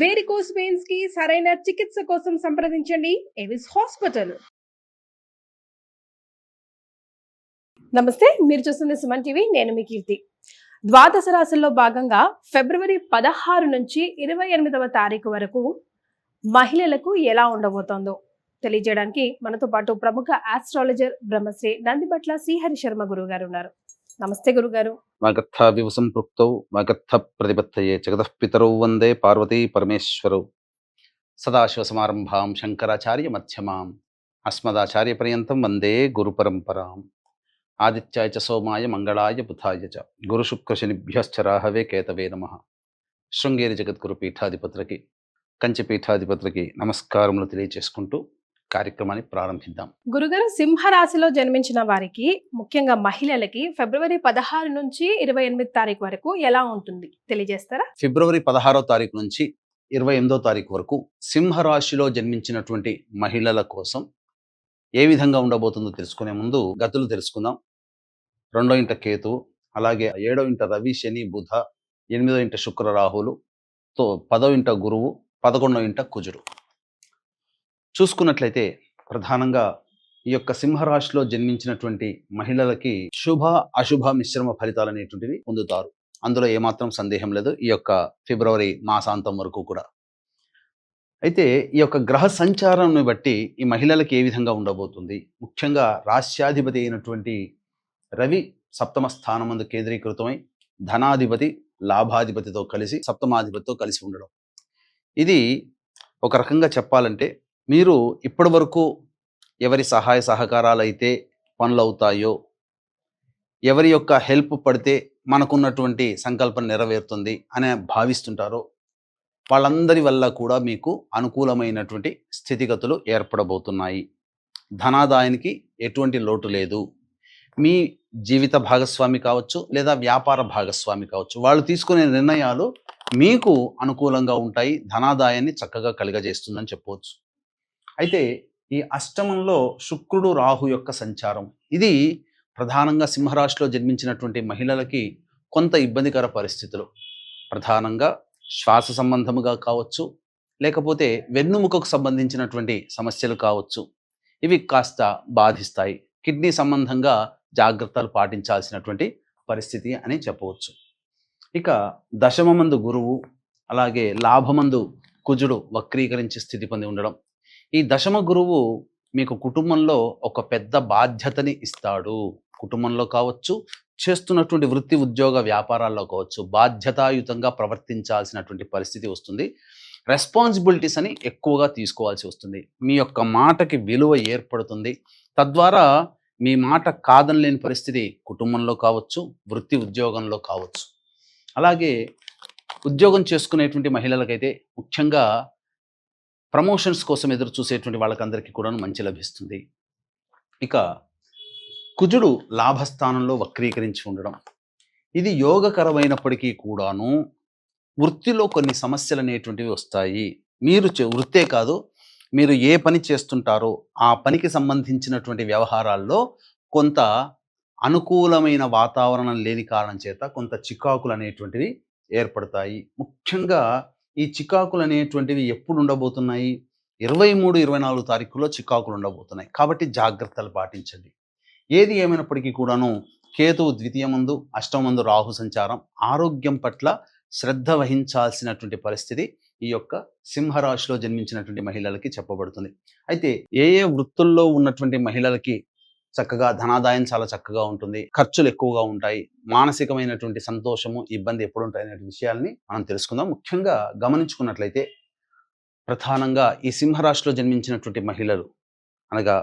Varicose పెయిన్స్కి సరైన చికిత్స కోసం సంప్రదించండి. ఎవిస్ హాస్పిటల్ నమస్తే మీరు చూస్తుంది సుమన్ టీవీ నేను మీ కీర్తి. ద్వాదశ రాశుల్లో భాగంగా ఫిబ్రవరి పదహారు నుంచి ఇరవై ఎనిమిదవ తారీఖు వరకు మహిళలకు ఎలా ఉండబోతోందో తెలియజేయడానికి మనతో పాటు ప్రముఖ ఆస్ట్రాలజర్ బ్రహ్మశ్రీ నందిబట్ల శ్రీహరి శర్మ గురువు గారు ఉన్నారు. నమస్తే గురుగారు. వాగర్థావివ సంపృక్తౌ మగత్థ ప్రతిపత్తయే జగదఃపితరౌ వందే పార్వతీ పరమేశ్వరౌ. సదాశివసమారంభాం శంకరాచార్య మధ్యమాం అస్మదాచార్య పర్యంతం వందే గురు పరంపరాం ఆదిత్యాయ చ సోమాయ మంగళాయ బుధాయ చ. గురుశుక్రశనిభ్యశ్చ రాహవే కేతవే నమ. శృంగేరి జగద్గురు పీఠాధిపతులకి కంచి పీఠాధిపతులకి నమస్కారములు తెలియచేసుకుంటూ కార్యక్రమాన్ని ప్రారంభిద్దాం. గురుగారు సింహ రాశిలో జన్మించిన వారికి ముఖ్యంగా మహిళలకి ఫిబ్రవరి పదహారు నుంచి ఇరవై ఎనిమిది తారీఖు వరకు ఎలా ఉంటుంది? తెలియజేస్తారా? ఫిబ్రవరి పదహారో తారీఖు నుంచి ఇరవై ఎనిమిదో తారీఖు వరకు సింహరాశిలో జన్మించినటువంటి మహిళల కోసం ఏ విధంగా ఉండబోతుందో తెలుసుకునే ముందు గతులు తెలుసుకుందాం. రెండో ఇంట కేతువు అలాగే ఏడో ఇంట రవి శని బుధ ఎనిమిదో ఇంట శుక్ర రాహులు తో పదో ఇంట గురువు పదకొండో ఇంట కుజుడు. చూసుకున్నట్లయితే ప్రధానంగా ఈ యొక్క సింహరాశిలో జన్మించినటువంటి మహిళలకి శుభ అశుభ మిశ్రమ ఫలితాలు అనేటువంటివి పొందుతారు. అందులో ఏమాత్రం సందేహం లేదు. ఈ యొక్క ఫిబ్రవరి మాసాంతం వరకు కూడా. అయితే ఈ యొక్క గ్రహ సంచారాన్ని బట్టి ఈ మహిళలకి ఏ విధంగా ఉండబోతుంది? ముఖ్యంగా రాష్ట్రాధిపతి అయినటువంటి రవి సప్తమ స్థానం ముందు కేంద్రీకృతమై ధనాధిపతి లాభాధిపతితో కలిసి సప్తమాధిపతితో కలిసి ఉండడం. ఇది ఒక రకంగా చెప్పాలంటే మీరు ఇప్పటి వరకు ఎవరి సహాయ సహకారాలు అయితే పనులు అవుతాయో ఎవరి యొక్క హెల్ప్ పడితే మనకున్నటువంటి సంకల్పం నెరవేరుతుంది అనే భావిస్తుంటారో వాళ్ళందరి వల్ల కూడా మీకు అనుకూలమైనటువంటి స్థితిగతులు ఏర్పడబోతున్నాయి. ధనాదాయానికి ఎటువంటి లోటు లేదు. మీ జీవిత భాగస్వామి కావచ్చు లేదా వ్యాపార భాగస్వామి కావచ్చు వాళ్ళు తీసుకునే నిర్ణయాలు మీకు అనుకూలంగా ఉంటాయి ధనాదాయాన్ని చక్కగా కలుగజేస్తుందని చెప్పవచ్చు. అయితే ఈ అష్టమంలో శుక్రుడు రాహు యొక్క సంచారం. ఇది ప్రధానంగా సింహరాశిలో జన్మించినటువంటి మహిళలకి కొంత ఇబ్బందికర పరిస్థితులు. ప్రధానంగా శ్వాస సంబంధముగా కావచ్చు లేకపోతే వెన్నుముకకు సంబంధించినటువంటి సమస్యలు కావచ్చు. ఇవి కాస్త బాధిస్తాయి. కిడ్నీ సంబంధంగా జాగ్రత్తలు పాటించాల్సినటువంటి పరిస్థితి అని చెప్పవచ్చు. ఇక దశమమందు గురువు అలాగే లాభమందు కుజుడు వక్రీకరించి స్థితి పొంది ఉండడం. ఈ దశమ గురువు మీకు కుటుంబంలో ఒక పెద్ద బాధ్యతని ఇస్తాడు. కుటుంబంలో కావచ్చు చేస్తున్నటువంటి వృత్తి ఉద్యోగ వ్యాపారాల్లో కావచ్చు బాధ్యతాయుతంగా ప్రవర్తించాల్సినటువంటి పరిస్థితి వస్తుంది. రెస్పాన్సిబిలిటీస్ అని ఎక్కువగా తీసుకోవాల్సి వస్తుంది. మీ యొక్క మాటకి విలువ ఏర్పడుతుంది. తద్వారా మీ మాట కాదనలేని పరిస్థితి కుటుంబంలో కావచ్చు వృత్తి ఉద్యోగంలో కావచ్చు. అలాగే ఉద్యోగం చేసుకునేటువంటి మహిళలకైతే ముఖ్యంగా ప్రమోషన్స్ కోసం ఎదురు చూసేటువంటి వాళ్ళకందరికీ కూడా మంచి లభిస్తుంది. ఇక కుజుడు లాభస్థానంలో వక్రీకరించి ఉండడం. ఇది యోగకరమైనప్పటికీ కూడాను వృత్తిలో కొన్ని సమస్యలు అనేటువంటివి వస్తాయి. మీరు చే- వృత్తే కాదు మీరు ఏ పని చేస్తుంటారో ఆ పనికి సంబంధించినటువంటి వ్యవహారాల్లో కొంత అనుకూలమైన వాతావరణం లేని కారణం చేత కొంత చికాకులు అనేటువంటివి ఏర్పడతాయి. ముఖ్యంగా ఈ చికాకులు అనేటువంటివి ఎప్పుడు ఉండబోతున్నాయి? ఇరవై మూడు ఇరవై నాలుగు తారీఖులో చికాకులు ఉండబోతున్నాయి. కాబట్టి జాగ్రత్తలు పాటించండి. ఏది ఏమైనప్పటికీ కూడాను కేతువు ద్వితీయమందు అష్టమందు రాహు సంచారం ఆరోగ్యం పట్ల శ్రద్ధ వహించాల్సినటువంటి పరిస్థితి ఈ యొక్క సింహరాశిలో జన్మించినటువంటి మహిళలకి చెప్పబడుతుంది. అయితే ఏ ఏ వృత్తుల్లో ఉన్నటువంటి మహిళలకి చక్కగా ధనాదాయం చాలా చక్కగా ఉంటుంది. ఖర్చులు ఎక్కువగా ఉంటాయి. మానసికమైనటువంటి సంతోషము ఇబ్బంది ఎప్పుడు ఉంటాయి అనే విషయాల్ని మనం తెలుసుకుందాం. ముఖ్యంగా గమనించుకున్నట్లయితే ప్రధానంగా ఈ సింహరాశిలో జన్మించినటువంటి మహిళలు అనగా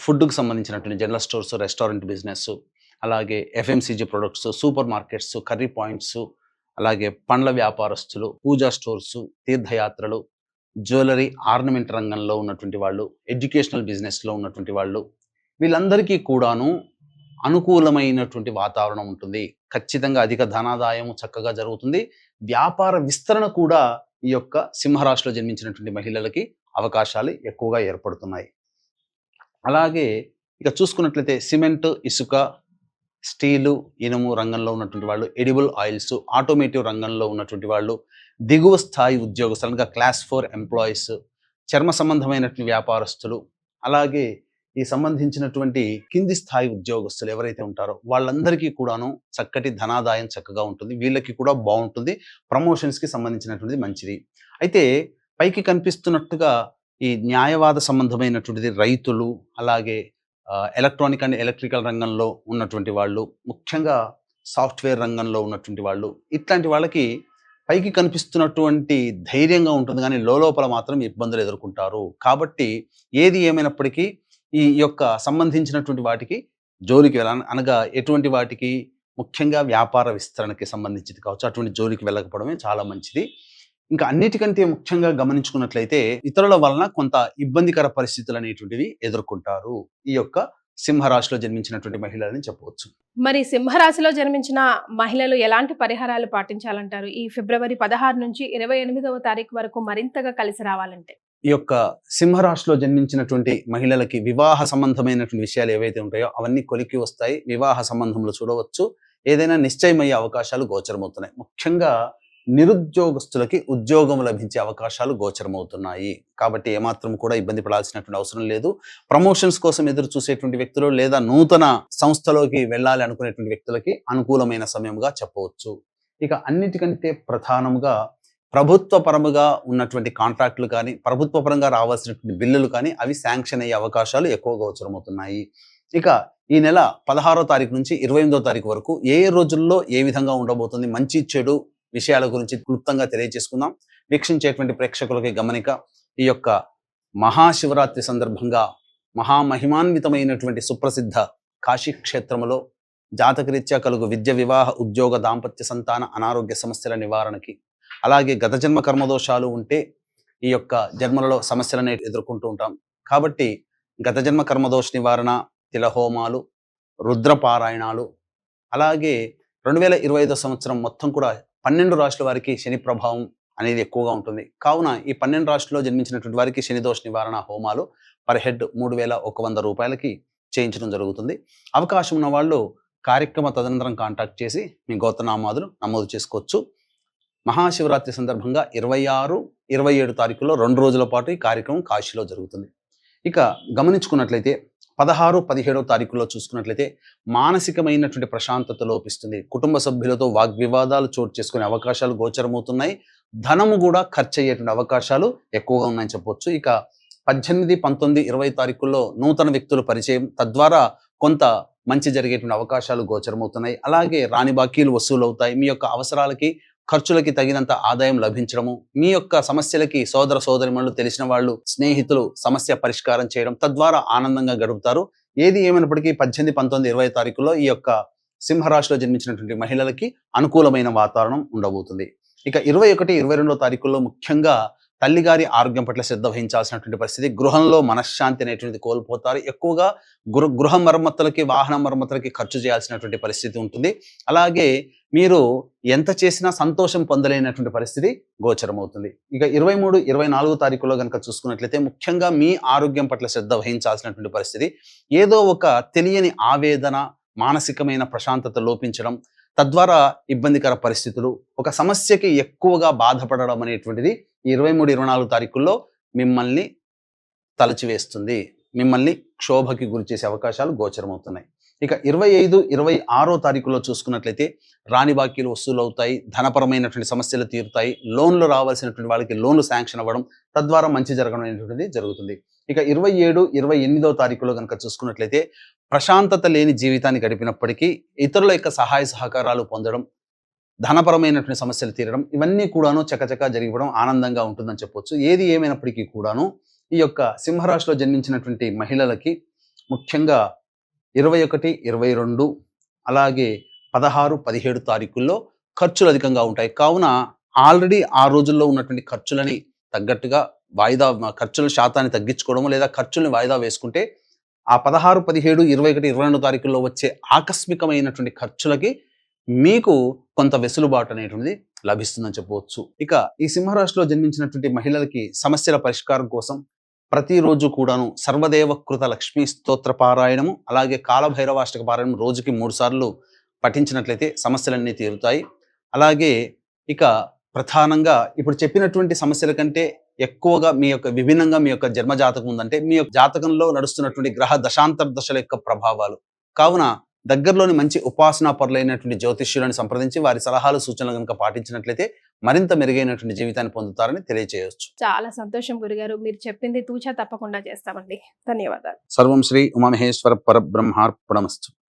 ఫుడ్కు సంబంధించినటువంటి జనరల్ స్టోర్స్ రెస్టారెంట్ బిజినెస్ అలాగే FMCG products super markets curry points అలాగే పండ్ల వ్యాపారస్తులు పూజా స్టోర్స్ తీర్థయాత్రలు జ్యువెలరీ ఆర్నమెంట్ రంగంలో ఉన్నటువంటి వాళ్ళు ఎడ్యుకేషనల్ బిజినెస్లో ఉన్నటువంటి వాళ్ళు వీళ్ళందరికీ కూడాను అనుకూలమైనటువంటి వాతావరణం ఉంటుంది. ఖచ్చితంగా అధిక ధనాదాయం చక్కగా జరుగుతుంది. వ్యాపార విస్తరణ కూడా ఈ యొక్క సింహరాశిలో జన్మించినటువంటి మహిళలకి అవకాశాలు ఎక్కువగా ఏర్పడుతున్నాయి. అలాగే ఇక చూసుకున్నట్లయితే సిమెంట్ ఇసుక స్టీలు ఇనుము రంగంలో ఉన్నటువంటి వాళ్ళు ఎడిబుల్ ఆయిల్స్ ఆటోమేటివ్ రంగంలో ఉన్నటువంటి వాళ్ళు దిగువ స్థాయి ఉద్యోగస్తులుగా క్లాస్ ఫోర్ ఎంప్లాయీస్ చర్మ సంబంధమైనటువంటి వ్యాపారస్తులు అలాగే ఈ సంబంధించినటువంటి కింది స్థాయి ఉద్యోగస్తులు ఎవరైతే ఉంటారో వాళ్ళందరికీ కూడాను చక్కటి ధనాదాయం చక్కగా ఉంటుంది. వీళ్ళకి కూడా బాగుంటుంది. ప్రమోషన్స్కి సంబంధించినటువంటిది మంచిది. అయితే పైకి కనిపిస్తున్నట్టుగా ఈ న్యాయవాద సంబంధమైనటువంటిది రైతులు అలాగే ఎలక్ట్రానిక్ అండ్ ఎలక్ట్రికల్ రంగంలో ఉన్నటువంటి వాళ్ళు ముఖ్యంగా సాఫ్ట్వేర్ రంగంలో ఉన్నటువంటి వాళ్ళు ఇట్లాంటి వాళ్ళకి పైకి కనిపిస్తున్నటువంటి ధైర్యంగా ఉంటుంది. కానీ లోపల మాత్రం ఇబ్బందులు ఎదుర్కొంటారు. కాబట్టి ఏది ఏమైనప్పటికీ ఈ యొక్క సంబంధించినటువంటి వాటికి జోలికి వెళ్ళాలి అనగా ఎటువంటి వాటికి ముఖ్యంగా వ్యాపార విస్తరణకి సంబంధించింది కావచ్చు అటువంటి జోలికి వెళ్ళకపోవడమే చాలా మంచిది. ఇంకా అన్నిటికంటే ముఖ్యంగా గమనించుకున్నట్లయితే ఇతరుల వలన కొంత ఇబ్బందికర పరిస్థితులు అనేటువంటివి ఎదుర్కొంటారు. ఈ యొక్క సింహరాశిలో జన్మించినటువంటి మహిళలని చెప్పవచ్చు. మరి సింహరాశిలో జన్మించిన మహిళలు ఎలాంటి పరిహారాలు పాటించాలంటారు? ఈ ఫిబ్రవరి పదహారు నుంచి ఇరవై ఎనిమిదవ తారీఖు వరకు మరింతగా కలిసి రావాలంటే? ఈ యొక్క సింహరాశిలో జన్మించినటువంటి మహిళలకి వివాహ సంబంధమైనటువంటి విషయాలు ఏవైతే ఉంటాయో అవన్నీ కొలికి వస్తాయి. వివాహ సంబంధంలో చూడవచ్చు. ఏదైనా నిశ్చయమయ్యే అవకాశాలు గోచరమవుతున్నాయి. ముఖ్యంగా నిరుద్యోగస్తులకి ఉద్యోగం లభించే అవకాశాలు గోచరమవుతున్నాయి. కాబట్టి ఏమాత్రం కూడా ఇబ్బంది పడాల్సినటువంటి అవసరం లేదు. ప్రమోషన్స్ కోసం ఎదురు చూసేటువంటి వ్యక్తులు లేదా నూతన సంస్థలోకి వెళ్ళాలి అనుకునేటువంటి వ్యక్తులకి అనుకూలమైన సమయంగా చెప్పవచ్చు. ఇక అన్నిటికంటే ప్రధానంగా ప్రభుత్వపరముగా ఉన్నటువంటి కాంట్రాక్టులు కానీ ప్రభుత్వ పరంగా రావాల్సినటువంటి బిల్లులు కానీ అవి శాంక్షన్ అయ్యే అవకాశాలు ఎక్కువగా గోచరమవుతున్నాయి ఇక ఈ నెల పదహారో తారీఖు నుంచి ఇరవై ఎనిమిదో తారీఖు వరకు ఏ ఏ రోజుల్లో ఏ విధంగా ఉండబోతుంది మంచి చెడు విషయాల గురించి క్లుప్తంగా తెలియజేసుకుందాం. వీక్షించేటువంటి ప్రేక్షకులకి గమనిక ఈ యొక్క మహాశివరాత్రి సందర్భంగా మహామహిమాన్వితమైనటువంటి సుప్రసిద్ధ కాశీ క్షేత్రములో జాతకరీత్యా కలుగు విద్య వివాహ ఉద్యోగ దాంపత్య సంతాన అనారోగ్య సమస్యల నివారణకి అలాగే గత జన్మ కర్మదోషాలు ఉంటే ఈ యొక్క జన్మలలో సమస్యలను ఎదుర్కొంటూ ఉంటాం. కాబట్టి గత జన్మ కర్మదోష నివారణ తిలహోమాలు రుద్రపారాయణాలు అలాగే రెండు వేల ఇరవై ఐదో సంవత్సరం మొత్తం కూడా పన్నెండు రాష్ట్రాల వారికి శని ప్రభావం అనేది ఎక్కువగా ఉంటుంది. కావున ఈ పన్నెండు రాష్ట్రాల్లో జన్మించినటువంటి వారికి శనిదోష నివారణ హోమాలు పర్ హెడ్ మూడు వేల ఒక వంద రూపాయలకి చేయించడం జరుగుతుంది. అవకాశం ఉన్న వాళ్ళు కార్యక్రమ తదనంతరం కాంటాక్ట్ చేసి మీ గోతనామాదులు నమోదు చేసుకోవచ్చు. మహాశివరాత్రి సందర్భంగా ఇరవై ఆరు ఇరవై ఏడు తారీఖుల్లో రెండు రోజుల పాటు ఈ కార్యక్రమం కాశీలో జరుగుతుంది. ఇక గమనించుకున్నట్లయితే పదహారు పదిహేడో తారీఖుల్లో చూసుకున్నట్లయితే మానసికమైనటువంటి ప్రశాంతత లోపిస్తుంది. కుటుంబ సభ్యులతో వాగ్వివాదాలు చోటు చేసుకునే అవకాశాలు గోచరమవుతున్నాయి. ధనము కూడా ఖర్చు అయ్యేటువంటి అవకాశాలు ఎక్కువగా ఉన్నాయని చెప్పొచ్చు. ఇక పద్దెనిమిది పంతొమ్మిది ఇరవై తారీఖుల్లో నూతన వ్యక్తుల పరిచయం తద్వారా కొంత మంచి జరిగేటువంటి అవకాశాలు గోచరమవుతున్నాయి. అలాగే రాణి బాకీలు వసూలు అవుతాయి మీ యొక్క అవసరాలకి ఖర్చులకి తగినంత ఆదాయం లభించడము మీ యొక్క సమస్యలకి సోదర సోదరిమణులు తెలిసిన వాళ్ళు స్నేహితులు సమస్య పరిష్కారం చేయడం తద్వారా ఆనందంగా గడుపుతారు. ఏది ఏమైనప్పటికీ పద్దెనిమిది పంతొమ్మిది ఇరవై తారీఖులో ఈ యొక్క సింహరాశిలో జన్మించినటువంటి మహిళలకి అనుకూలమైన వాతావరణం ఉండబోతుంది. ఇక ఇరవై ఒకటి ఇరవై రెండో తారీఖుల్లో ముఖ్యంగా తల్లిగారి ఆరోగ్యం పట్ల శ్రద్ధ వహించాల్సినటువంటి పరిస్థితి గృహంలో మనశ్శాంతి అనేటువంటిది కోల్పోతారు. ఎక్కువగా గృహ గృహ మరమ్మతులకి వాహన మరమ్మతులకి ఖర్చు చేయాల్సినటువంటి పరిస్థితి ఉంటుంది. అలాగే మీరు ఎంత చేసినా సంతోషం పొందలేనటువంటి పరిస్థితి గోచరమవుతుంది. ఇక ఇరవై మూడు ఇరవై నాలుగు తారీఖులో కనుక చూసుకున్నట్లయితే ముఖ్యంగా మీ ఆరోగ్యం పట్ల శ్రద్ధ వహించాల్సినటువంటి పరిస్థితి ఏదో ఒక తెలియని ఆవేదన మానసికమైన ప్రశాంతత లోపించడం తద్వారా ఇబ్బందికర పరిస్థితులు ఒక సమస్యకి ఎక్కువగా బాధపడడం అనేటువంటిది ఇరవై మూడు ఇరవై నాలుగు తారీఖుల్లో మిమ్మల్ని తలచివేస్తుంది. మిమ్మల్ని క్షోభకి గురి చేసే అవకాశాలు గోచరమవుతున్నాయి. ఇక ఇరవై ఐదు ఇరవై ఆరో తారీఖులో చూసుకున్నట్లయితే రాణి బాకీలు వసూలు అవుతాయి ధనపరమైనటువంటి సమస్యలు తీరుతాయి. లోన్లు రావాల్సినటువంటి వాళ్ళకి లోన్లు శాంక్షన్ అవ్వడం తద్వారా మంచి జరగడం అనేటువంటిది జరుగుతుంది. ఇక ఇరవై ఏడు ఇరవై ఎనిమిదో తారీఖులో కనుక చూసుకున్నట్లయితే ప్రశాంతత లేని జీవితాన్ని గడిపినప్పటికీ ఇతరుల యొక్క సహాయ సహకారాలు పొందడం ధనపరమైనటువంటి సమస్యలు తీరడం ఇవన్నీ కూడాను చకచకా జరిగిపోవడం ఆనందంగా ఉంటుందని చెప్పొచ్చు. ఏది ఏమైనప్పటికీ కూడాను ఈ యొక్క సింహరాశిలో జన్మించినటువంటి మహిళలకి ముఖ్యంగా ఇరవై ఒకటి ఇరవై రెండు అలాగే పదహారు పదిహేడు తారీఖుల్లో ఖర్చులు అధికంగా ఉంటాయి. కావున ఆల్రెడీ ఆ రోజుల్లో ఉన్నటువంటి ఖర్చులని తగ్గట్టుగా వాయిదా ఖర్చుల శాతాన్ని తగ్గించుకోవడము లేదా ఖర్చుల్ని వాయిదా వేసుకుంటే ఆ పదహారు పదిహేడు ఇరవై ఒకటి ఇరవై రెండు తారీఖుల్లో వచ్చే ఆకస్మికమైనటువంటి ఖర్చులకి మీకు కొంత వెసులుబాటు అనేటువంటిది లభిస్తుందని చెప్పవచ్చు. ఇక ఈ సింహరాశిలో జన్మించినటువంటి మహిళలకి సమస్యల పరిష్కారం కోసం ప్రతిరోజు కూడాను సర్వదేవకృత లక్ష్మీ స్తోత్ర పారాయణము అలాగే కాలభైరవాష్టక పారాయణం రోజుకి మూడు సార్లు పఠించినట్లయితే సమస్యలన్నీ తీరుతాయి. అలాగే ఇక ప్రధానంగా ఇప్పుడు చెప్పినటువంటి సమస్యల కంటే ఎక్కువగా మీ యొక్క విభిన్నంగా మీ యొక్క జన్మ జాతకం ఉందంటే మీ యొక్క జాతకంలో నడుస్తున్నటువంటి గ్రహ దశాంతర దశల యొక్క ప్రభావాలు. కావున దగ్గరలోని మంచి ఉపాసనా పరులైనటువంటి జ్యోతిష్యులను సంప్రదించి వారి సలహాలు సూచనలు కనుక పాటించినట్లయితే మరింత మెరుగైనటువంటి జీవితాన్ని పొందుతారని తెలియజేయవచ్చు చాలా సంతోషం గురుగారు. మీరు చెప్పింది తూచా తప్పకుండా చేస్తామండి. ధన్యవాదాలు. సర్వం శ్రీ ఉమామహేశ్వర పరబ్రహ్మార్పణమస్తు.